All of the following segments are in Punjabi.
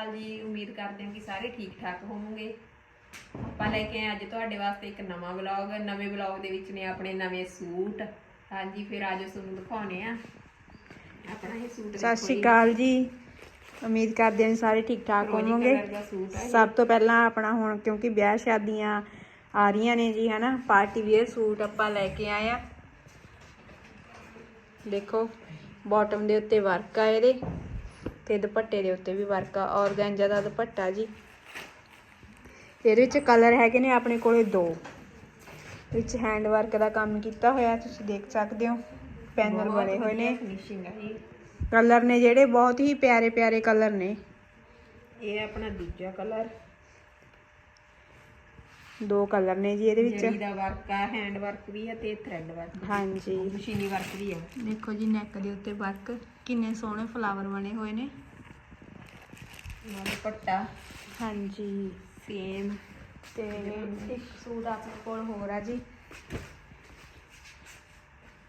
ਅਕਾਲ ਜੀ ਉਮੀਦ ਕਰਦੇ ਹਾਂ ਕਿ ਸਾਰੇ ਠੀਕ ਠਾਕ ਹੋਵੋਗੇ। ਆਪਾਂ ਲੈ ਕੇ ਆਏ ਅੱਜ ਤੁਹਾਡੇ ਵਾਸਤੇ ਇੱਕ ਨਵਾਂ ਵਲੌਗ ਨਵੇਂ ਵਲੌਗ ਦੇ ਵਿੱਚ ਨੇ ਆਪਣੇ ਨਵੇਂ ਸੂਟ। ਹਾਂਜੀ ਫਿਰ ਅੱਜ ਤੁਹਾਨੂੰ ਦਿਖਾਉਣੇ ਆ ਆਪਣਾ ਇਹ ਸੂਟ ਸਤਿ ਸ਼੍ਰੀ ਅਕਾਲ ਜੀ। ਉਮੀਦ ਕਰਦੇ ਹਾਂ ਸਾਰੇ ਠੀਕ ਠਾਕ ਹੋਵੋਗੇ। ਸਭ ਤੋਂ ਪਹਿਲਾਂ ਆਪਣਾ ਹੁਣ ਕਿਉਂਕਿ ਵਿਆਹ ਸ਼ਾਦੀਆਂ ਆ ਰਹੀਆਂ ਨੇ ਜੀ ਹਨਾ ਪਾਰਟੀ ਵੇਅਰ ਸੂਟ ਆਪਾਂ ਲੈ ਕੇ ਆਏ ਆ। ਦੇਖੋ ਬਾਟਮ ਦੇ ਉੱਤੇ ਵਰਕ ਆ ਇਹਦੇ। ਤੇ ਦੁਪੱਟੇ ਦੇ ਉੱਤੇ ਵੀ ਵਰਕ ਆ ਔਰਗੈਂਜਾ ਦਾ ਦੁਪੱਟਾ ਜੀ। ਇਹਦੇ ਵਿੱਚ ਕਲਰ ਹੈਗੇ ਨੇ ਆਪਣੇ ਕੋਲੇ ਦੋ। ਵਿੱਚ ਹੈਂਡ ਵਰਕ ਦਾ ਕੰਮ ਕੀਤਾ ਹੋਇਆ ਤੁਸੀਂ ਦੇਖ ਸਕਦੇ ਹੋ। ਪੈਨਲ ਬਣੇ ਹੋਏ ਨੇ। ਫਿਨਿਸ਼ਿੰਗ ਹੈ ਇਹ ਕਲਰ ਨੇ ਜਿਹੜੇ ਬਹੁਤ ਹੀ ਪਿਆਰੇ ਪਿਆਰੇ ਕਲਰ ਨੇ। ਇਹ ਆਪਣਾ ਦੂਜਾ ਕਲਰ ਦੋ ਕਲਰ ਨੇ ਜੀ ਇਹਦੇ ਵਿੱਚ। ਜਰੀ ਦਾ ਵਰਕ ਆ ਹੈਂਡ ਵਰਕ ਵੀ ਹੈ ਤੇ ਥ੍ਰੈਡ ਵਰਕ ਵੀ। ਹਾਂਜੀ। ਮਸ਼ੀਨੀ ਵਰਕ ਵੀ ਆ। ਦੇਖੋ ਜੀ ਨੈਕ ਦੇ ਉੱਤੇ ਵਰਕ ਕਿੰਨੇ ਸੋਹਣੇ ਫਲਾਵਰ ਬਣੇ ਹੋਏ ਨੇ। ਨਾਲ ਦੁਪੱਟਾ ਹਾਂਜੀ ਸੇਮ ਤੇ ਇੱਕ ਸੂਟ ਆਪਣੇ ਕੋਲ ਹੋਰ ਆ ਜੀ।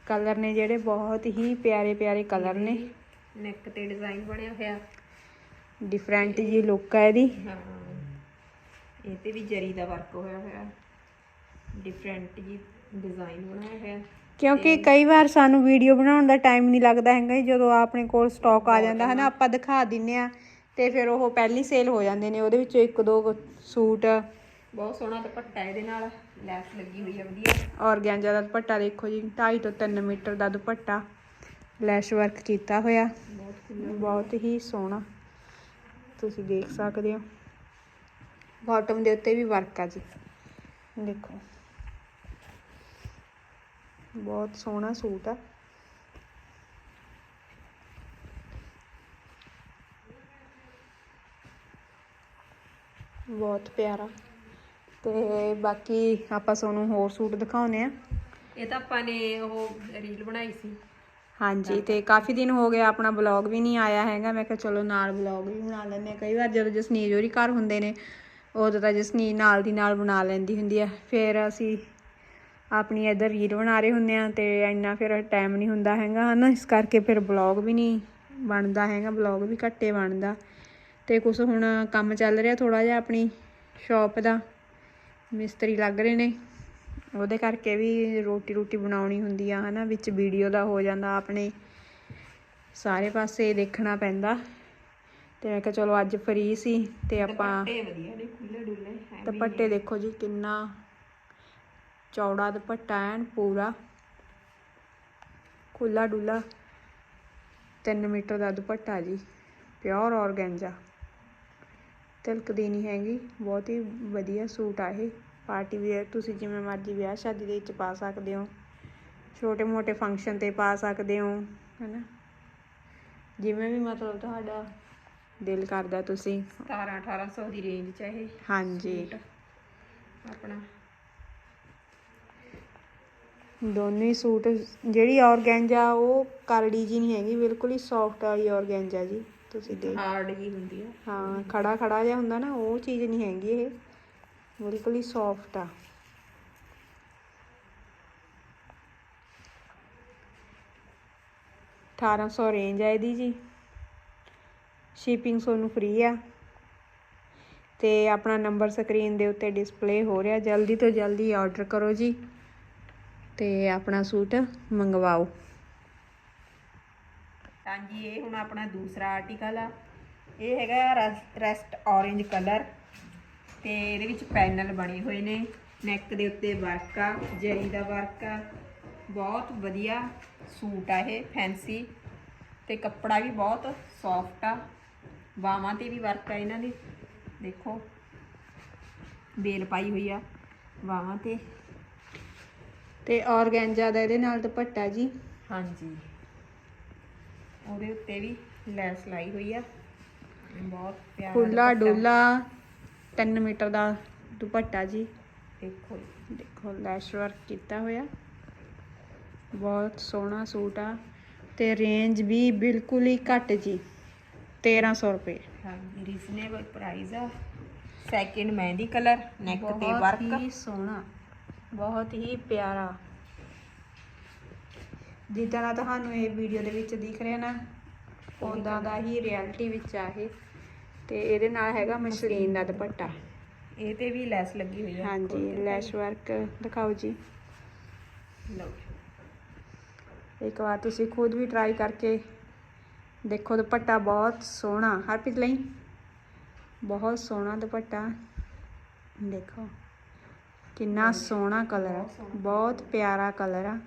ਕਲਰ ਨੇ ਜਿਹੜੇ ਬਹੁਤ ਹੀ ਪਿਆਰੇ ਪਿਆਰੇ ਕਲਰ ਨੇ। ਨੈਕ ਤੇ ਡਿਜ਼ਾਈਨ ਬਣਿਆ ਹੋਇਆ ਡਿਫਰੈਂਟ ਜੀ ਲੁੱਕ ਆ ਇਹਦੀ। ਹਾਂ। ਇਹ ਤੇ ਵੀ ਜਰੀ ਦਾ ਵਰਕ ਹੋਇਆ ਹੋਇਆ। ਡਿਫਰੈਂਟ ਜੀ ਡਿਜ਼ਾਈਨ ਬਣਾਇਆ ਹੋਇਆ। ਕਿਉਂਕਿ ਕਈ ਵਾਰ ਸਾਨੂੰ ਵੀਡੀਓ ਬਣਾਉਣ ਦਾ ਟਾਈਮ ਨਹੀਂ ਲੱਗਦਾ ਹੈਗਾ ਜੀ, ਜਦੋਂ ਆਪਣੇ ਕੋਲ ਸਟਾਕ ਆ ਜਾਂਦਾ ਹੈ ਨਾ ਆਪਾਂ ਦਿਖਾ ਦਿੰਨੇ ਆ ਤੇ ਫਿਰ ਉਹ ਪਹਿਲੀ ਸੇਲ ਹੋ ਜਾਂਦੇ ਨੇ ਉਹਦੇ ਵਿੱਚੋਂ ਇੱਕ ਦੋ ਸੂਟ। ਬਹੁਤ ਸੋਹਣਾ ਦੁਪੱਟਾ ਇਹਦੇ ਨਾਲ ਲੈਸ ਲੱਗੀ ਹੋਈ ਹੈ ਵਧੀਆ। ਔਰਗੈਂਜਾ ਦਾ ਦੁਪੱਟਾ ਦੇਖੋ ਜੀ 2.5 ਤੋਂ 3 ਮੀਟਰ ਦਾ ਦੁਪੱਟਾ। ਲੈਸ਼ ਵਰਕ ਕੀਤਾ ਹੋਇਆ। ਬਹੁਤ ਹੀ ਸੋਹਣਾ। ਤੁਸੀਂ ਦੇਖ ਸਕਦੇ ਹੋ। ਬਾਟਮ ਦੇ ਉੱਤੇ ਵੀ ਵਰਕ ਆ ਜੀ। ਦੇਖੋ। ਬਹੁਤ ਸੋਹਣਾ ਸੂਟ ਆ। ਬਹੁਤ ਪਿਆਰਾ। ਤੇ ਬਾਕੀ ਆਪਾਂ ਤੁਹਾਨੂੰ ਹੋਰ ਸੂਟ ਦਿਖਾਉਨੇ ਆ ਇਹ ਤਾਂ ਆਪਾਂ ਨੇ ਉਹ ਰੀਲ ਬਣਾਈ ਸੀ। ਹਾਂਜੀ ਤੇ ਕਾਫੀ ਦਿਨ ਹੋ ਗਏ ਆਪਣਾ ਬਲੌਗ ਵੀ ਨਹੀਂ ਆਇਆ ਹੈਗਾ। ਮੈਂ ਕਿਹਾ ਚਲੋ ਨਾਲ ਬਲੌਗ ਵੀ ਬਣਾ ਲੈਂਦੇ ਹਾਂ। ਕਈ ਵਾਰ ਜਦੋਂ ਜਸਨੀਰ ਹੋਰੀ ਘਰ ਹੁੰਦੇ ਨੇ ਉਦੋਂ ਤਾਂ ਜਸਨੀਰ ਨਾਲ ਦੀ ਨਾਲ ਬਣਾ ਲੈਂਦੀ ਹੁੰਦੀ ਆ। ਫਿਰ ਅਸੀਂ ਆਪਣੀ ਇੱਧਰ ਰੀਲ ਬਣਾ ਰਹੇ ਹੁੰਦੇ ਆ ਤੇ ਇੰਨਾ ਫਿਰ ਟਾਈਮ ਨਹੀਂ ਹੁੰਦਾ ਹੈਗਾ ਹਨਾ? ਇਸ ਕਰਕੇ ਫਿਰ ਬਲੌਗ ਵੀ ਨਹੀਂ ਬਣਦਾ ਹੈਗਾ ਬਲੌਗ ਵੀ ਘੱਟੇ ਬਣਦਾ। ਤੇ ਕੁਝ ਹੁਣ ਕੰਮ ਚੱਲ ਰਿਹਾ ਥੋੜਾ ਜਿਹਾ ਆਪਣੀ ਸ਼ਾਪ ਦਾ ਮਿਸਤਰੀ ਲੱਗ ਰਹੇ ਨੇ। ਉਹਦੇ ਕਰਕੇ ਵੀ ਰੋਟੀ ਰੋਟੀ ਬਣਾਉਣੀ ਹੁੰਦੀ ਆ ਹਨਾ? ਵਿੱਚ ਵੀਡੀਓ ਦਾ ਹੋ ਜਾਂਦਾ ਆਪਣੇ ਸਾਰੇ ਪਾਸੇ ਦੇਖਣਾ ਪੈਂਦਾ। ਤੇ ਮੈਂ ਕਿਹਾ ਚਲੋ ਅੱਜ ਫਰੀ ਸੀ ਤੇ ਆਪਾਂ ਦੁਪੱਟੇ ਵਧੀਆ ਨੇ ਖੁੱਲੇ ਡੁੱਲੇ ਹੈ ਦੁਪੱਟੇ ਦੇਖੋ ਜੀ ਕਿੰਨਾ ਚੌੜਾ ਦੁਪੱਟਾ ਐਨ ਪੂਰਾ ਖੁੱਲਾ ਡੁੱਲਾ 3 ਮੀਟਰ ਦਾ ਦੁਪੱਟਾ ਜੀ ਪਿਓਰ ਔਰਗੈਂਜਾ ਤਿਲਕਦੀ ਨਹੀਂ ਹੈਗੀ ਬਹੁਤ ਹੀ ਵਧੀਆ ਸੂਟ ਆ ਇਹ। ਪਾਰਟੀ ਵੇਅਰ ਤੁਸੀਂ ਜਿਵੇਂ ਮਰਜ਼ੀ ਵਿਆਹ ਸ਼ਾਦੀ ਦੇ ਵਿੱਚ ਪਾ ਸਕਦੇ ਹੋ। ਛੋਟੇ ਮੋਟੇ ਫੰਕਸ਼ਨ ਤੇ ਪਾ ਸਕਦੇ ਹੋ ਹੈਨਾ? ਜਿਵੇਂ ਵੀ ਮਤਲਬ ਤੁਹਾਡਾ ਦਿਲ ਕਰਦਾ ਤੁਸੀਂ। 17 1800 ਦੀ ਰੇਂਜ ਚ ਇਹ ਹਾਂਜੀ। ਆਪਣਾ ਦੋਨੇ ਹੀ ਸੂਟ ਜਿਹੜੀ ਔਰਗੈਂਜਾ ਉਹ ਕਰੜੀ ਜੀ ਨਹੀਂ ਹੈਗੀ ਬਿਲਕੁਲ ਹੀ ਸੌਫਟ ਵਾਲੀ ਔਰਗੈਂਜਾ ਜੀ। ਤੁਸੀਂ ਦੇਖ ਹਾਰਡ ਜੀ ਹੁੰਦੀ ਆ। ਹਾਂ ਖੜਾ ਖੜਾ ਜਿਹਾ ਹੁੰਦਾ ਨਾ ਉਹ ਚੀਜ਼ ਨਹੀਂ ਹੈਗੀ ਇਹ। ਬਿਲਕੁਲ ਹੀ ਸੌਫਟ ਆ। ਅਠਾਰਾਂ ਸੌ ਰੇਂਜ ਆ ਇਹਦੀ ਜੀ। ਸ਼ਿਪਿੰਗ ਤੁਹਾਨੂੰ ਫ੍ਰੀ ਆ। ਤੇ ਆਪਣਾ ਨੰਬਰ ਸਕਰੀਨ ਦੇ ਉੱਤੇ ਡਿਸਪਲੇ ਹੋ ਰਿਹਾ। ਜਲਦੀ ਤੋਂ ਜਲਦੀ ਆਰਡਰ ਕਰੋ ਜੀ। ਤੇ ਆਪਣਾ ਸੂਟ ਮੰਗਵਾਓ। ਤਾਂ ਜੀ ਇਹ ਹੁਣ ਆਪਣਾ ਦੂਸਰਾ ਆਰਟੀਕਲ ਆ। ਇਹ ਹੈਗਾ ਰੈਸਟ orange ਕਲਰ ਤੇ ਇਹਦੇ ਵਿੱਚ ਪੈਨਲ ਬਣੇ ਹੋਏ ਨੇ। ਨੈਕ ਦੇ ਉੱਤੇ ਵਰਕ ਆ, ਜਰੀ ਦਾ ਵਰਕ ਆ। ਬਹੁਤ ਵਧੀਆ ਸੂਟ ਆ ਇਹ ਫੈਂਸੀ ਤੇ ਕੱਪੜਾ ਵੀ ਬਹੁਤ ਸੌਫਟ ਆ। ਬਾਹਾਂ ਤੇ ਵੀ ਵਰਕ ਆ ਇਹਨਾਂ ਦੇ। ਦੇਖੋ ਬੇਲ ਪਾਈ ਹੋਈ ਆ ਬਾਹਾਂ ਤੇ। ਤੇ ਔਰਗੈਂਜਾ ਦਾ ਇਹਦੇ ਨਾਲ ਦੁਪੱਟਾ ਜੀ। ਹਾਂਜੀ। ਉਹਦੇ ਉੱਤੇ ਵੀ ਲੈਸ ਲਾਈ ਹੋਈ ਆ। ਬਹੁਤ ਪਿਆਰਾ ਖੁੱਲਾ ਦੁਪੱਟਾ। ਡੋਲਾ 3 ਮੀਟਰ ਦਾ ਦੁਪੱਟਾ ਜੀ। ਦੇਖੋ ਜੀ। ਦੇਖੋ ਲੈਸ਼ ਵਰਕ ਕੀਤਾ ਹੋਇਆ। ਬਹੁਤ ਸੋਹਣਾ ਸੂਟ ਆ ਤੇ ਰੇਂਜ ਵੀ ਬਿਲਕੁਲ ਹੀ ਘੱਟ ਜੀ 1300 ਰੁਪਏ। ਹਾਂਜੀ ਰੀਜ਼ਨੇਬਲ ਪ੍ਰਾਈਸ ਆ। ਸੈਕਿੰਡ ਮਹਿੰਦੀ ਕਲਰ ਨੈਕ ਤੇ ਬਹੁਤ ਵਰਕ ਹੀ ਸੋਹਣਾ। ਬਹੁਤ ਹੀ ਪਿਆਰਾ। ਜਿੱਦਾਂ ਦਾ ਤੁਹਾਨੂੰ ਇਹ ਵੀਡੀਓ ਦੇ ਵਿੱਚ ਦਿਖ ਰਿਹਾ ਨਾ ਉਦਾਂ ਦਾ ਹੀ ਰਿਐਲਿਟੀ ਵਿੱਚ ਆ ਇਹ। ਤੇ ਇਹਦੇ ਨਾਲ ਹੈਗਾ ਮਸ਼ਲੀਨ ਦਾ ਦੁਪੱਟਾ। ਇਹ ਤੇ ਵੀ ਲੈਸ ਲੱਗੀ ਹੋਈ ਹੈ ਹਾਂਜੀ ਲੈਸ਼ ਵਰਕ ਦਿਖਾਓ ਜੀ। ਲਓ। ਇੱਕ ਵਾਰ ਤੁਸੀਂ ਖੁਦ ਵੀ ਟਰਾਈ ਕਰਕੇ ਦੇਖੋ ਦੁਪੱਟਾ ਬਹੁਤ ਸੋਹਣਾ। ਹਰਪ੍ਰੀਤ ਲਈ ਬਹੁਤ ਸੋਹਣਾ ਦੁਪੱਟਾ। ਦੇਖੋ। ਕਿੰਨਾ ਸੋਹਣਾ ਕਲਰ ਆ। ਬਹੁਤ ਪਿਆਰਾ ਕਲਰ ਆ।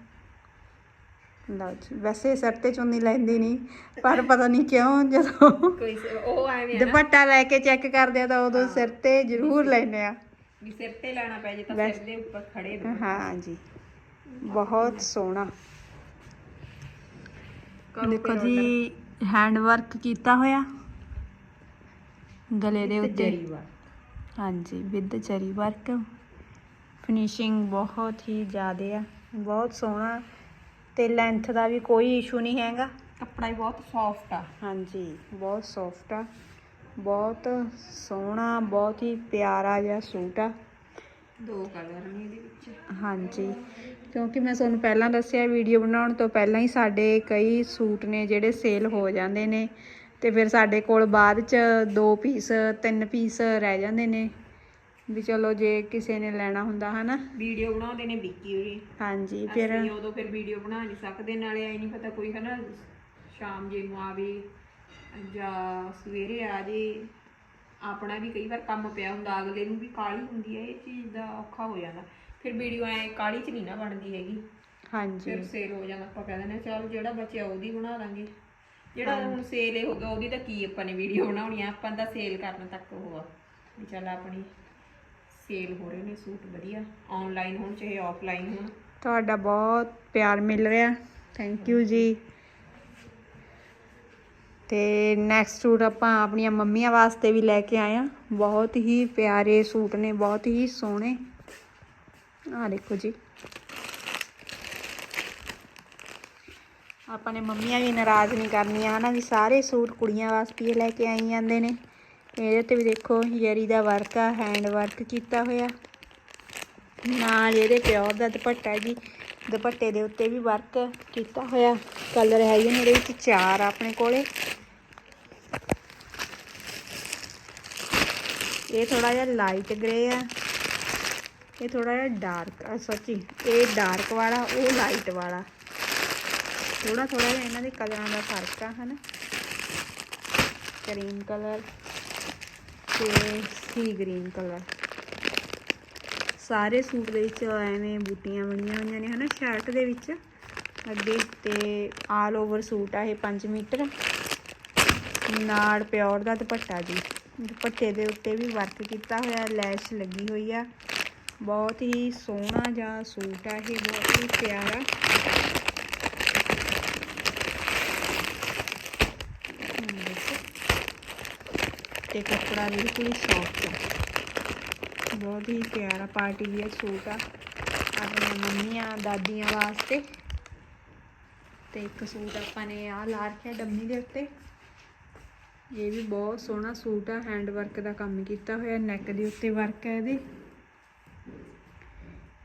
ਲਓ ਜੀ ਵੈਸੇ ਸਿਰ ਤੇ ਚੁੰਨੀ ਲੈਂਦੀ ਨਹੀਂ ਪਰ ਪਤਾ ਨਹੀਂ ਕਿਉਂ ਜਦੋਂ ਕੋਈ ਉਹ ਐਵੇਂ ਆ ਦੁਪੱਟਾ ਲੈ ਕੇ ਚੈੱਕ ਕਰਦੇ ਆ ਤਾਂ ਉਦੋਂ ਸਿਰ ਤੇ ਜ਼ਰੂਰ ਲੈਂਦੇ ਆ। ਵੀ ਸਿਰ ਤੇ ਲੈਣਾ ਪੈ ਜੇ ਤਾਂ ਵੈਸੇ- ਸਿਰ ਦੇ ਉੱਪਰ ਖੜੇ ਰਹੋ। ਹਾਂ ਜੀ ਬਹੁਤ ਸੋਹਣਾ। ਦੇਖੋ ਜੀ ਹੈਂਡ ਵਰਕ ਕੀਤਾ ਹੋਇਆ। ਗਲੇ ਦੇ। ਉੱਤੇ। ਹਾਂਜੀ ਵਿਦ ਚਰੀ ਵਰਕ ਫਿਨਿਸ਼ਿੰਗ ਬਹੁਤ ਹੀ ਜ਼ਿਆਦਾ ਆ। ਬਹੁਤ ਸੋਹਣਾ ਤੇ ਲੈਂਥ ਦਾ ਵੀ ਕੋਈ ਇਸ਼ੂ ਨਹੀਂ ਹੈਗਾ। ਕੱਪੜਾ ਵੀ ਬਹੁਤ ਸੌਫਟ ਆ। ਹਾਂਜੀ ਬਹੁਤ ਸੌਫਟ ਆ। ਬਹੁਤ ਸੋਹਣਾ ਬਹੁਤ ਹੀ ਪਿਆਰਾ ਜਿਹਾ ਸੂਟ ਆ। ਦੋ ਕਲਰ ਨੇ ਇਹਦੇ ਵਿੱਚ। ਹਾਂਜੀ ਕਿਉਂਕਿ ਮੈਂ ਤੁਹਾਨੂੰ ਪਹਿਲਾਂ ਦੱਸਿਆ ਵੀਡੀਓ ਬਣਾਉਣ ਤੋਂ ਪਹਿਲਾਂ ਹੀ ਸਾਡੇ ਕਈ ਸੂਟ ਨੇ ਜਿਹੜੇ ਸੇਲ ਹੋ ਜਾਂਦੇ ਨੇ ਤੇ ਫਿਰ ਸਾਡੇ ਕੋਲ ਬਾਅਦ ਚ ਦੋ ਪੀਸ ਤਿੰਨ ਪੀਸ ਰਹਿ ਜਾਂਦੇ ਨੇ। ਵੀ ਚਲੋ ਜੇ ਕਿਸੇ ਨੇ ਲੈਣਾ ਹੁੰਦਾ ਹਨਾ। ਵੀਡੀਓ ਬਣਾਉਂਦੇ ਨੇ ਵਿੱਕੀ ਹੋਰੀ। ਹਾਂਜੀ ਫਿਰ ਅਸੀਂ ਉਦੋਂ ਫਿਰ ਵੀਡੀਓ ਬਣਾ ਨਹੀਂ ਸਕਦੇ ਨਾਲੇ ਐ ਨਹੀਂ ਪਤਾ ਕੋਈ ਹਨਾ ਸ਼ਾਮ ਜੇ ਨੂੰ ਆਵੇ ਜਾਂ ਸਵੇਰੇ ਆ ਜੇ ਆਪਣਾ ਵੀ ਕਈ ਵਾਰ ਕੰਮ ਪਿਆ ਹੁੰਦਾ ਅਗਲੇ ਨੂੰ ਵੀ ਕਾਲੀ ਹੁੰਦੀ ਹੈ ਇਹ ਚੀਜ਼ ਦਾ ਔਖਾ ਹੋ ਜਾਂਦਾ। ਫਿਰ ਵੀਡੀਓ ਐ ਕਾਲੀ ਚ ਨਹੀਂ ਨਾ ਬਣਦੀ ਹੈਗੀ। ਹਾਂਜੀ। ਫਿਰ ਸੇਲ ਹੋ ਜਾਂਦਾ ਆਪਾਂ ਕਹਿ ਦਿੰਦੇ ਹਾਂ, ਚੱਲ ਜਿਹੜਾ ਬਚਿਆ ਉਹਦੀ ਬਣਾ ਦਾਂਗੇ। ਜਿਹੜਾ ਹੁਣ ਸੇਲ ਹੀ ਗਿਆ ਉਹਦੀ ਤਾਂ ਕੀ ਆਪਾਂ ਨੇ ਵੀਡੀਓ ਬਣਾਉਣੀ ਆ ਆਪਾਂ ਤਾਂ ਸੇਲ ਕਰਨ ਤੱਕ ਉਹ ਆ ਵੀ ਚੱਲ ਆਪਣੀ ਸੇਲ ਹੋ ਰਹੇ ਨੇ ਸੂਟ ਵਧੀਆ ਆਨਲਾਈਨ ਹੋਣ ਚਾਹੇ ਆਫਲਾਈਨ ਹੋਣ। ਤੁਹਾਡਾ ਬਹੁਤ ਪਿਆਰ ਮਿਲ ਰਿਹਾ ਥੈਂਕ ਯੂ ਜੀ। ਤੇ ਨੈਕਸਟ ਸੂਟ ਆਪਾਂ ਆਪਣੀਆਂ ਮੰਮੀਆਂ ਵਾਸਤੇ ਵੀ ਲੈ ਕੇ ਆਏ ਆ ਬਹੁਤ ਹੀ ਪਿਆਰੇ ਸੂਟ ਨੇ, ਬਹੁਤ ਹੀ ਸੋਹਣੇ। ਆ ਦੇਖੋ ਜੀ। ਆਪਾਂ ਨੇ ਮੰਮੀਆਂ ਵੀ ਨਾਰਾਜ਼ ਨਹੀਂ ਕਰਨੀਆਂ, ਹਨਾ ਵੀ ਸਾਰੇ ਸੂਟ ਕੁੜੀਆਂ ਵਾਸਤੇ ਲੈ ਕੇ ਆਈ ਜਾਂਦੇ ਨੇ। ਇਹਦੇ ਤੇ ਵੀ ਦੇਖੋ ਜਰੀ ਦਾ ਵਰਕ ਆ ਹੈਂਡ ਵਰਕ ਕੀਤਾ ਹੋਇਆ। ਨਾਲ ਇਹਦੇ ਪਿਓਰ ਦਾ ਦੁਪੱਟਾ ਜੀ। ਦੁਪੱਟੇ ਦੇ ਉੱਤੇ ਵੀ ਵਰਕ ਕੀਤਾ ਹੋਇਆ। ਕਲਰ ਹੈਗੇ ਨੇ ਇਹਦੇ ਵਿੱਚ ਚਾਰ ਆਪਣੇ ਕੋਲੇ। ਇਹ ਥੋੜਾ ਜਿਹਾ ਲਾਈਟ ਗ੍ਰੇ ਆ। ਇਹ ਥੋੜਾ ਜਿਹਾ ਡਾਰਕ ਆ ਸੱਚੀ ਇਹ ਡਾਰਕ ਵਾਲਾ, ਉਹ ਲਾਈਟ ਵਾਲਾ। ਥੋੜਾ ਥੋੜਾ ਜਿਹਾ ਇਹਨਾਂ ਦੇ ਕਲਰਾਂ ਦਾ ਫ਼ਰਕ ਆ, ਹਨਾ। ਕਰੀਮ ਕਲਰ ਤੇ ਸੀ ਗ੍ਰੀਨ ਕਲਰ। ਸਾਰੇ ਸੂਟ ਦੇ ਵਿੱਚ ਐਵੇਂ ਬੂਟੀਆਂ ਬਣੀਆਂ ਹੋਈਆਂ ਨੇ, ਹਨਾ? ਸ਼ਰਟ ਦੇ ਵਿੱਚ ਅੱਗੇ ਤੇ ਆਲ ਓਵਰ ਸੂਟ ਆ ਇਹ 5 ਮੀਟਰ। ਨਾੜ ਪਿਓਰ ਦਾ ਦੁਪੱਟਾ ਜੀ। ਦੁਪੱਟੇ ਦੇ ਉੱਤੇ ਵੀ ਵਰਕ ਕੀਤਾ ਹੋਇਆ, ਲੈਸ਼ ਲੱਗੀ ਹੋਈ ਆ। ਬਹੁਤ ਹੀ ਸੋਹਣਾ ਜਿਹਾ ਸੂਟ ਆ ਇਹ, ਬਹੁਤ ਹੀ ਪਿਆਰਾ ਹਮ, ਦੇਖੋ। ਤੇ ਕੱਪੜਾ ਬਿਲਕੁਲ ਹੀ ਸੌਫਟ ਆ। ਬਹੁਤ ਹੀ ਪਿਆਰਾ ਪਾਰਟੀ ਵੀਅਰ ਸੂਟ ਆ। ਆਪਣੀਆਂ ਮੰਮੀਆਂ ਦਾਦੀਆਂ ਵਾਸਤੇ। ਤੇ ਇੱਕ ਸੂਟ ਆਪਾਂ ਨੇ ਆ ਲਾ ਰੱਖਿਆ ਡੰਮੀ ਦੇ ਉੱਤੇ। ਇਹ ਵੀ ਬਹੁਤ ਸੋਹਣਾ ਸੂਟ ਆ ਹੈਂਡ ਵਰਕ ਦਾ ਕੰਮ ਕੀਤਾ ਹੋਇਆ ਨੈਕ ਦੇ ਉੱਤੇ ਵਰਕ ਹੈ ਇਹਦੇ।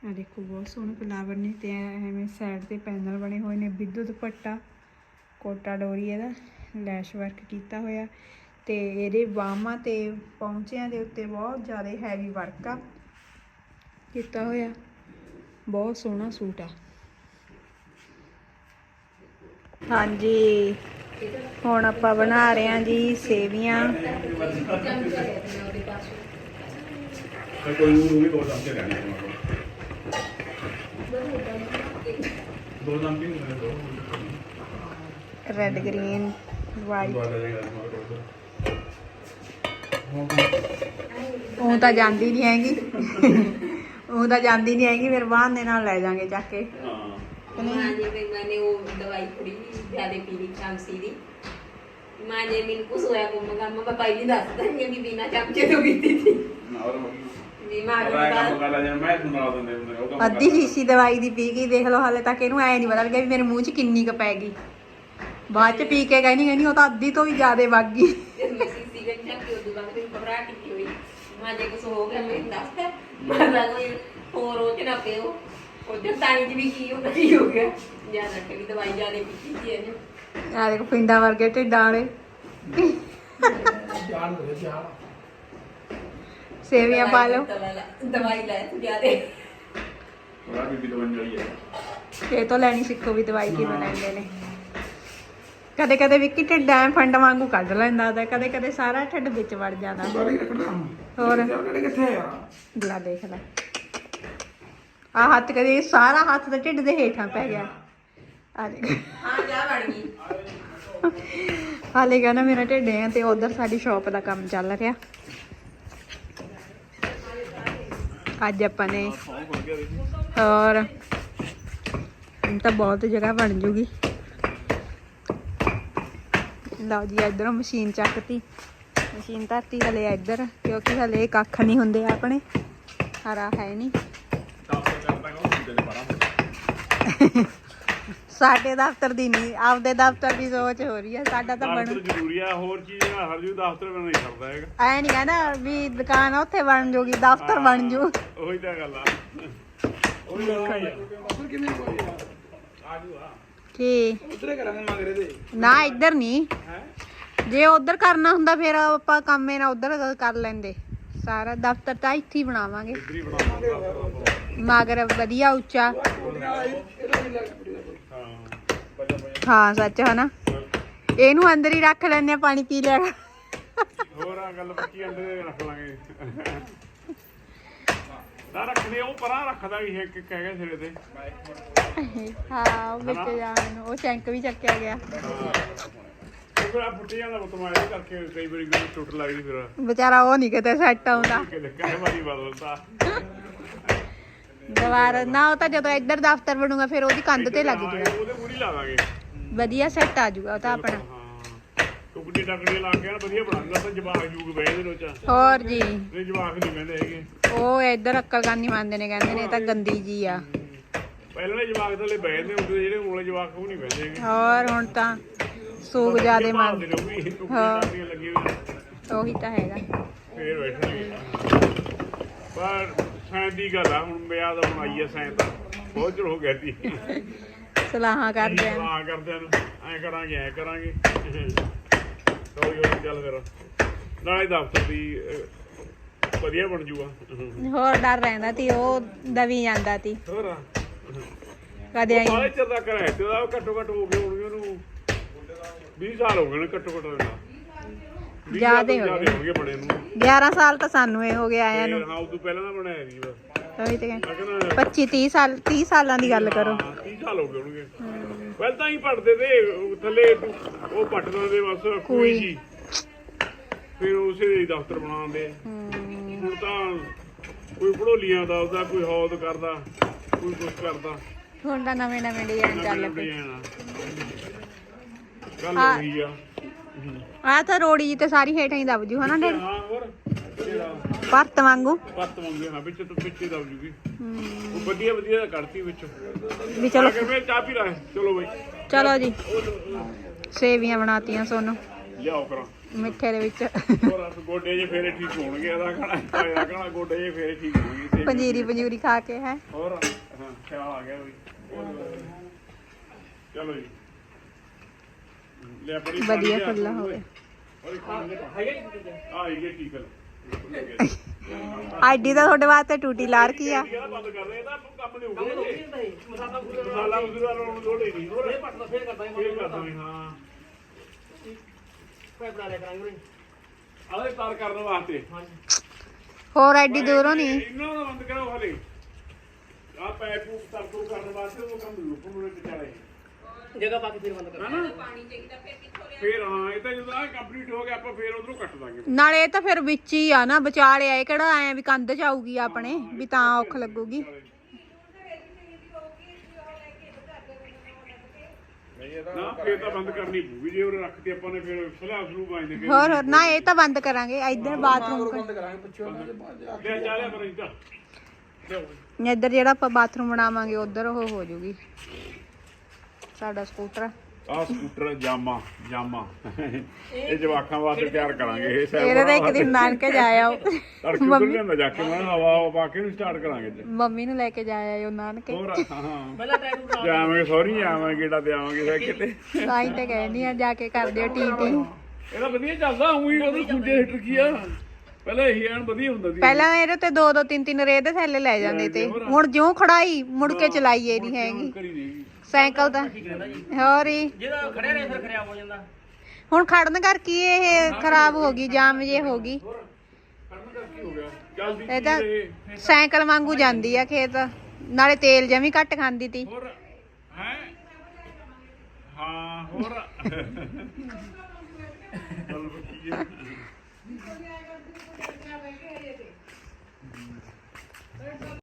ਆ ਦੇਖੋ, ਬਹੁਤ ਸੋਹਣੇ ਫਲਾਵਰ ਨੇ ਤੇ ਐਵੇਂ ਸਾਈਡ ਤੇ ਪੈਨਲ ਬਣੇ ਹੋਏ ਨੇ ਬਿੱਦੂ ਦੁਪੱਟਾ ਕੋਟਾ ਡੋਰੀ ਇਹਦਾ ਲੈਸ਼ ਵਰਕ ਕੀਤਾ ਹੋਇਆ। ਤੇ ਇਹਦੇ ਬਾਹਾਂ ਤੇ ਪੌਂਚਿਆਂ ਦੇ ਉੱਤੇ ਬਹੁਤ ਜ਼ਿਆਦਾ ਹੈਵੀ ਵਰਕ ਆ। ਕੀਤਾ ਹੋਇਆ। ਬਹੁਤ ਸੋਹਣਾ ਸੂਟ ਆ। ਹਾਂਜੀ। ਹੁਣ ਆਪਾਂ ਬਣਾ ਰਹੇ ਹਾਂ ਜੀ ਸੇਵੀਆਂ। ਪਰ ਕੋਈ ਨੂੰ ਵੀ ਦੋ ਚਮਚੇ ਰਹਿਣੇ ਨੇ ਦੋ ਚਮਚੇ ਨਹੀਂ ਦੋ ਰੈੱਡ ਗ੍ਰੀਨ ਵਾਈਟ ਉਹ ਤਾਂ ਜਾਂਦੀ ਨਹੀਂ ਹੈਗੀ। ਉਹ ਤਾਂ ਜਾਂਦੀ ਨਹੀਂ ਹੈਗੀ ਫਿਰ ਬਹਾਨੇ ਨਾਲ ਲੈ ਜਾਾਂਗੇ ਚੱਕ ਕੇ। ਹਾਂ। ਮਾਂ ਜੀ ਵੀ ਮੈਨੇ ਉਹ ਦਵਾਈ ਥੋੜੀ ਜ਼ਿਆਦਾ ਪੀ ਲਈ ਖਾਂਸੀ ਦੀ। ਮਾਂ ਜੀ ਮੈਨੂੰ ਕੁਝ ਹੋਇਆ ਕੋਮਾ ਮੈਂ ਪਹਿਲੀ ਦੱਸ ਦਿੰਦੀ ਕਿ ਬਿਨਾ ਚਮਚੇ ਤੋਂ ਪੀਤੀ ਸੀ। ਵੀ ਮਾਂ ਅੱਧੀ ਸ਼ੀਸ਼ੀ ਦਵਾਈ ਦੀ ਪੀ ਗਈ ਦੇਖ ਲਓ ਹਾਲੇ ਤੱਕ ਇਹਨੂੰ ਐ ਨਹੀਂ ਪਤਾ ਲੱਗਿਆ ਵੀ ਮੇਰੇ ਮੂੰਹ 'ਚ ਕਿੰਨੀ ਕੁ ਪੈ ਗਈ। ਬਾਅਦ 'ਚ ਪੀ ਕੇ ਕਹਿੰਦੀ ਕਹਿੰਦੀ ਉਹ ਤਾਂ ਅੱਧੀ ਤੋਂ ਵੀ ਜ਼ਿਆਦਾ ਵਗ ਗਈ। ਮੈਂ ਸੀਸੀ ਗੰਜਾ ਕਿ ਉਦੋਂ ਬਾਅਦ ਮੈਨੂੰ ਘਬਰਾਹਟ ਹੀ ਹੋਈ। ਮਾਂ ਜੀ ਕੁਝ ਹੋ ਗਿਆ ਮੈਨੂੰ ਦੱਸ ਦੇ। ਮੈਂ ਕੋਈ ਹੋਰ ਉਹ ਚ ਨਾ ਪਿਓ। ਉਹ ਜਤਾਨੀ ਚ ਵੀ ਕੀ ਹੁੰਦਾ ਕੀ ਹੋ ਗਿਆ? ਜ਼ਿਆਦਾ ਕਿ ਦਵਾਈ ਜ਼ਿਆਦਾ ਪੀਤੀ ਸੀ ਇਹਨੇ। ਆ ਦੇਖੋ ਪਿੰਡਾਂ ਵਰਗੇ ਢਿੱਡਾਂ ਵਾਲੇ। ਸੇਵੀਆਂ ਪਾ ਲਓ। ਦਵਾਈ ਲੈ ਤੂੰ ਜਾ ਦੇ ਬੜਾ ਬੀਬੀ ਤੋਂ ਬਣ ਰਹੀ ਹੈ ਇਹ ਤੋਂ ਲੈਣੀ ਸਿੱਖੋ ਵੀ ਦਵਾਈ ਕਿਵੇਂ ਲੈਂਦੇ ਨੇ। ਕਦੇ ਕਦੇ ਵਿੱਕੀ ਢਿੱਡ ਐ ਫੰਡ ਵਾਂਗੂ ਕੱਢ ਲੈਂਦਾ ਤਾਂ ਕਦੇ ਕਦੇ ਸਾਰਾ ਢਿੱਡ ਵਿੱਚ ਵੜ ਜਾਂਦਾ। ਹੋਰ? ਲਾ ਦੇਖ ਲੈ। ਆ ਹੱਥ ਕਦੇ ਸਾਰਾ ਹੱਥ ਤਾਂ ਢਿੱਡ ਦੇ ਹੇਠਾਂ ਪੈ ਗਿਆ। ਆ ਦੇਖ। ਹਾਂ ਜਾ ਵੜ ਗਈ। ਹਾਲੇ ਕਹਿੰਦਾ ਮੇਰਾ ਢਿੱਡ ਹੈ ਤੇ ਉਧਰ ਸਾਡੀ ਸ਼ਾਪ ਦਾ ਕੰਮ ਚੱਲ ਰਿਹਾ। ਅੱਜ ਆਪਾਂ ਨੇ ਔਰ ਹੁਣ ਤਾਂ ਬਹੁਤ ਜਗ੍ਹਾ ਬਣ ਜੂਗੀ। ਲਓ ਜੀ ਇਧਰੋਂ ਮਸ਼ੀਨ ਚੱਕਤੀ। ਮਸ਼ੀਨ ਧਰਤੀ ਹਲੇ ਇੱਧਰ ਕਿਉਂਕਿ ਹਲੇ ਕੱਖ ਨਹੀਂ ਹੁੰਦੇ ਆਪਣੇ। ਹਰਾ ਹੈ ਨਹੀਂ। ਸਾਡੇ ਦਫ਼ਤਰ ਦੀ ਨਹੀਂ ਆਪਦੇ ਦਫ਼ਤਰ ਦੀ ਸੋਚ ਹੋ ਰਹੀ ਹੈ ਸਾਡਾ ਤਾਂ ਬਣ। ਜ਼ਰੂਰੀ ਆ ਹੋਰ ਚੀਜ਼ ਆ ਹਰ ਜੂ ਦਫ਼ਤਰ ਬਣ ਨਹੀਂ ਕਰਦਾ ਹੈਗਾ। ਐ ਨਹੀਂ ਕਹਿੰਦਾ ਵੀ ਦੁਕਾਨ ਉੱਥੇ ਬਣ ਜੂਗੀ ਦਫ਼ਤਰ ਬਣ ਜੂ। ਉਹੀ ਤਾਂ ਗੱਲ ਆ। ਉਹੀ ਗੱਲ ਆ? ਕੀ? ਉਧਰੇ ਕਰਾਂਗੇ ਮਗਰੇ ਦੇ। ਨਾ ਇੱਧਰ ਨਹੀਂ। ਜੇ ਉਧਰ ਕਰਨਾ ਹੁੰਦਾ ਫਿਰ ਆਪਾਂ ਕੰਮ ਇਹ ਨਾ ਉਧਰ ਕਰ ਲੈਂਦੇ। ਸਾਰਾ ਦਫ਼ਤਰ ਤਾਂ ਇੱਥੇ ਹੀ ਬਣਾਵਾਂਗੇ। ਮਗਰ ਵਧੀਆ ਉੱਚਾ। ਹਾਂ। ਬੱਜਾ ਹਾਂ ਸੱਚ ਹਨਾ? ਇਹਨੂੰ ਅੰਦਰ ਹੀ ਰੱਖ ਲੈਂਦੇ ਆ ਪਾਣੀ ਪੀ ਲਿਆ। ਹੋਰ ਆ ਗੱਲ ਬੱਚੀ ਅੰਦਰ ਦੇ ਰੱਖ ਲਾਂਗੇ। ਤਾਂ ਰੱਖਦੇ ਉਹ ਪਰਾਂ ਰੱਖਦਾ ਵੀ ਇੱਕ ਇੱਕ ਹੈਗਾ ਸਿਰੇ ਤੇ। ਹਾਂ ਉਹ ਵਿੱਚ ਜਾਣ ਨੂੰ। ਉਹ ਸ਼ੈਂਕ ਵੀ ਚੱਕਿਆ ਗਿਆ। ਆ ਫੁੱਟ ਜਾਂਦਾ ਬਤਮਾਇਆ ਕਰਕੇ ਕਈ ਵਾਰੀ ਗੱਲ ਟੁੱਟ ਲੱਗਦੀ ਫਿਰ। ਵਿਚਾਰਾ ਉਹ ਨਹੀਂ ਕਿਤੇ ਸੈੱਟ ਆਉਂਦਾ। ਕਿ ਕਈ ਵਾਰੀ ਬਦਲਦਾ ਦੁਬਾਰਾ ਨਾ ਉਹ ਤਾਂ ਜਦੋਂ ਇੱਧਰ ਦਫ਼ਤਰ ਬਣੂਗਾ ਫਿਰ ਉਹਦੀ ਕੰਧ ਤੇ ਲੱਗ ਜੂਗਾ। ਉਹਦੇ ਮੂਰੀ ਲਾਵਾਂਗੇ। ਵਧੀਆ ਸੈੱਟ ਆ ਜੂਗਾ ਉਹ ਤਾਂ ਆਪਣਾ। ਟੁਕੜੀ ਟਕੜੀ ਲਾ ਕੇ ਨਾ ਵਧੀਆ ਬਣਾਉਂਦਾ ਤਾਂ ਜਵਾਕ ਜੂਗ ਬਹਿਦੇ ਨੇ ਉਹ ਚ। ਹੋਰ ਜੀ। ਇਹ ਜਵਾਕ ਨਹੀਂ ਕਹਿੰਦੇ ਹੈਗੇ। ਉਹ ਇੱਧਰ ਅਕਲ ਕਰਨੀ ਮੰਨਦੇ ਨੇ ਕਹਿੰਦੇ ਨੇ ਇਹ ਤਾਂ ਗੰਦੀ ਜੀ ਆ। ਪਹਿਲਾਂ ਦੇ ਜਵਾਕ ਥੱਲੇ ਬਹਿਦੇ ਹੁੰਦੇ ਜਿਹੜੇ ਹੁਣ ਜਵਾਕ ਉਹ ਨਹੀਂ ਬਹਿਦੇ ਹੈਗੇ। ਹੋਰ ਹੁਣ ਤਾਂ ਸੂਗ ਜਿਆਦੇ ਟੁਕੜੀ ਹਾਂ। ਉਹੀ ਤਾਂ ਹੈਗਾ। ਫੇਰ ਬੈਠਣਗੇ ਪਰ ਸਾਇੰਸ ਦੀ ਗੱਲ ਆ ਹੁਣ ਦਾ ਹੁਣ ਆਈ ਹੈ ਸਾਇੰਸ ਦਾ ਬਹੁਤ ਚਿਰ ਹੋ ਗਿਆ ਸੀ ਸਲਾਹਾਂ ਕਰਦੇ ਆ ਆ ਕਰਦਿਆਂ ਨੂੰ। ਐ ਕਰਾਂਗੇ ਐ ਕਰਾਂਗੇ। ਹੌਲੀ ਹੌਲੀ ਚੱਲ ਫਿਰ। ਨਾਲੇ ਦਫ਼ਤਰ ਦੀ ਅਹ, ਵਧੀਆ ਬਣ ਜੂਗਾ। ਹੋਰ ਡਰ ਰਹਿੰਦਾ ਤੀ ਉਹ ਦਵੀ ਜਾਂਦਾ ਤੀ। ਹੋਰ ਆ। ਕਦੇ ਆਈ। ਬਾਲੇ ਚਿਰ ਦਾ ਕਰਾਇਆ ਤੇ ਉਹਦਾ ਘੱਟੋ ਘੱਟ ਹੋ ਗਏ ਹੋਣਗੇ ਉਹਨੂੰ। 20 ਸਾਲ ਹੋ ਗਏ ਨੇ ਘੱਟੋ ਘੱਟ ਉਹਦਾ ਜ਼ਿਆਦੇ ਹੋ ਹੋ ਗਏ। ਬਣੇ ਨੂੰ। 11 ਸਾਲ ਤਾਂ ਸਾਨੂੰ ਇਹ ਹੋ ਗਿਆ ਆਇਆਂ ਨੂੰ। ਹਾਂ ਉਦੋਂ ਪਹਿਲਾਂ ਦਾ ਬਣਾਇਆ ਸੀ ਬਸ। ਉਹੀ ਤੇ ਕਹਿੰਦੇ। ਮੈਂ ਕਹਿੰਦਾ 25 30 ਸਾਲ 30 ਸਾਲਾਂ ਦੀ ਗੱਲ ਕਰੋ। ਹਾਂ, 30 ਸਾਲ ਹੋ ਗਏ ਹੋਣਗੇ। ਪਹਿਲਾਂ ਤਾਂ ਹੀ ਪੜਦੇ ਤੇ ਥੱਲੇ ਉਹ ਪੱਟ ਦਿੰਦੇ ਬਸ ਕੋਈ। ਸੀ। ਫਿਰ ਉਸੇ ਦੇ ਦਫ਼ਤਰ ਬਣਾਉਂਦੇ। ਹੁਣ ਤਾਂ ਕੋਈ ਭੜੋਲੀਆਂ ਦਾ ਉਹਦਾ ਕੋਈ ਹੌਦ ਕਰਦਾ ਕੋਈ ਕੁਝ ਕਰਦਾ। ਹੁਣ ਤਾਂ ਨਵੇਂ ਨਵੇਂ ਡਿਜ਼ਾਈਨ ਚੱਲ ਪਏ ਗੱਲ ਹਾਂ। ਹੋਈ ਆ। ਆ ਤਾਂ ਰੋੜੀ ਜੀ ਤੇ ਸਾਰੀ ਹੇਠਾਂ ਹੀ ਦਬ ਜੂ ਹਨਾ ਡੈਡੀ? ਹਾਂ ਹੋਰ। ਜਿਹੜਾ ਭਰਤ ਵਾਂਗੂ? ਪੱਤ ਮੰਗੇ ਹਾਂ ਵਿੱਚ ਤੋਂ ਪਿੱਛੇ ਦਬ ਜੂਗੀ। ਹਮ, ਉਹ ਵਧੀਆ ਵਧੀਆ ਕੱਢਤੀ ਵਿੱਚ। ਵੀ ਚਲੋ। ਕੇ ਫਿਰ ਚਾਹ ਪੀ ਲੈ ਚਲੋ ਬਈ। ਚਲੋ ਜੀ। ਸੇਵੀਆਂ ਬਣਾਤੀਆਂ ਸੋਨੂੰ। ਲਿਆਓ ਕਰਾਂ ਮਿੱਠੇ ਦੇ ਵਿੱਚ। ਹੋਰ ਗੋਡੇ ਜੇ ਫੇਰੇ ਠੀਕ ਹੋਣਗੇ ਇਹਦਾ ਕਹਣਾ ਇਹਦਾ ਗੋਡੇ ਜੇ ਫੇਰੇ ਠੀਕ ਹੋਣਗੇ ਪੰਜੀਰੀ ਪੰਜੂਰੀ ਖਾ ਕੇ ਹੈ? ਹੋਰ ਹਾਂ ਖਿਆਲ ਆ ਗਿਆ ਬਈ। ਚਲੋ ਜੀ। ਲੈ ਬੜੀ ਵਧੀਆ ਖੁੱਲਾ ਹੋਵੇ। ਆ ਇਹ ਹੈ ਆਈਡੀ ਤਾਂ ਤੁਹਾਡੇ ਵਾਸਤੇ ਟੂਟੀ ਲਾਰ ਕੀ ਆ? ਬੰਦ ਕਰ ਦੇ ਇਹਦਾ ਕੰਮ ਨਹੀਂ ਹੋਊਗਾ ਮਸਾਲਾ ਮਸਾਲਾ ਲਾਉਣ ਦੀ ਲੋੜ ਹੀ ਨਹੀਂ। ਹੋਰ ਪੱਟ ਫੇਰ ਕਰਦਾ ਫੇਰ ਕਰਦਾ ਹਾਂ। ਕੋਈ ਬਣਾ ਲੈ ਕਰਾਂਗੇ ਆਲੇ ਤਾਰ ਕਰਨ ਵਾਸਤੇ। ਹੋਰ ਐਡੀ ਦੂਰੋਂ ਨਹੀਂ? ਇਹਨਾਂ ਨੂੰ ਬੰਦ ਕਰੋ ਹਲੇ। ਆ ਪੈਪ ਪੂਪ ਤਰਤੂ ਕਰਨ ਵਾਸਤੇ ਉਹ ਕੰਮ ਲੁਕਣ ਨੂੰ ਵਿਚਾਰੇ। ਜਗ੍ਹਾ ਪਾ ਕੇ ਫਿਰ ਬੰਦ ਕਰ। ਹਨਾ ਪਾਣੀ ਚਾਹੀਦਾ ਫਿਰ ਕਿੱਥੋਂ ਫਿਰ ਹਾਂ ਇਹ ਤਾਂ ਜਦੋਂ ਆ ਕੰਪਲੀਟ ਹੋ ਗਿਆ ਆਪਾਂ ਫਿਰ ਉਧਰੋਂ ਕੱਟ ਦਾਂਗੇ। ਨਾਲੇ ਇਹ ਤਾਂ ਫਿਰ ਵਿੱਚ ਹੀ ਆ ਨਾ ਵਿਚਾਲੇ ਆਏ ਕਿਹੜਾ ਐ ਵੀ ਕੰਧ ਚ ਆਊਗੀ ਆਪਣੇ ਵੀ ਤਾਂ ਔਖ ਲੱਗੂਗੀ। ਨਾ ਫਿਰ ਤਾਂ ਬੰਦ ਕਰਨੀ ਪਊਗੀ ਜੇ ਉਹ ਰੱਖਤੀ ਆਪਾਂ ਨੇ ਫਿਰ ਸਲਾਹ ਸਲੂ ਬਾਂਝ ਦੇ ਹੋਰ ਹੋਰ ਨਾ ਇਹ ਤਾਂ ਬੰਦ ਕਰਾਂਗੇ ਇੱਧਰ ਬਾਥਰੂਮ ਲੈ ਚਾਲਿਆ ਪਰ ਇੱਧਰ। ਇੱਧਰ ਜਿਹੜਾ ਆਪਾਂ ਬਾਥਰੂਮ ਬਣਾਵਾਂਗੇ ਉਧਰ ਉਹ ਹੋ ਜੂਗੀ ਸਾਡਾ ਸਕੂਟਰ ਆਹ ਸਕੂਟਰ ਜਾਮਾ ਜਾਮਾ। ਇਹ ਜਵਾਕਾਂ ਵਾਸਤੇ ਤਿਆਰ ਕਰਾਂਗੇ ਇਹ ਸੈਰ ਇਹਦੇ ਤਾਂ ਇੱਕ ਦਿਨ ਨਾਨਕੇ ਤੜਕੇ ਲਿਆਂਦਾ ਜਾ ਕੇ ਮੈਂ ਹਵਾ ਹਵਾ ਪਾ ਕੇ ਨੂੰ ਸਟਾਰਟ ਕਰਾਂਗੇ ਅੱਜ। ਮੰਮੀ ਨੂੰ ਲੈ ਕੇ ਜਾਇਆ ਉਹ ਨਾਨਕੇ। ਹੋਰ ਹਾਂ। ਪਹਿਲਾਂ ਟੈਟੂ ਜਾਵਾਂਗੇ ਸੌਰੀ ਆਵਾਂਗੇ ਗੇੜਾ ਤੇ ਆਵਾਂਗੇ ਫਿਰ ਕਿਤੇ ਤਾਂ। ਹੀ ਤੇ ਕਹਿੰਦੀ ਆ ਜਾ ਕੇ ਕਰ ਦਿਓ ਟੀ ਟੀ ਇਹਦਾ ਵਧੀਆ ਚੱਲਦਾ ਉਹੀ ਉਹਦੇ ਖੁੰਝੇ ਹਿੱਟ ਕੀ ਆ? ਪਹਿਲਾਂ ਇਹੀ ਐਨ ਵਧੀਆ ਹੁੰਦਾ ਸੀ। ਪਹਿਲਾਂ ਇਹਦੇ ਤੇ ਦੋ ਦੋ ਤਿੰਨ ਤਿੰਨ ਰੇਹ ਦੇ ਥੈਲੇ ਲੈ ਜਾਂਦੇ ਤੇ। ਹੁਣ ਜਿਉਂ ਖੜਾਈ ਮੁੜ ਕੇ ਚਲਾਈਏ ਨਹੀਂ ਹੈਗੀ। ਸਾਈਕਲ ਤਾਂ ਹੋਰ ਹੀ ਜਿਹਦਾ ਖੜਿਆ ਰਹੇ ਫਿਰ ਖਰਿਆਬ ਹੋ ਜਾਂਦਾ। ਹੁਣ ਖੜਨ ਕਰਕੇ ਇਹ ਖਰਾਬ ਹੋ ਗਈ ਜਾਮ ਜੇ ਹੋ ਗਈ। ਕਰਨ ਹੋ ਗਿਆ? ਇਹ ਤਾਂ ਸਾਈਕਲ ਵਾਂਗੂ ਜਾਂਦੀ ਆ ਖੇਤ। ਨਾਲੇ ਤੇਲ ਜਮੀ ਘੱਟ ਖਾਂਦੀ ਤੀ। ਹੋਰ ਹੈ? ਹਾਂ ਹੋਰ। ਚੱਲ ਬੱਕੀ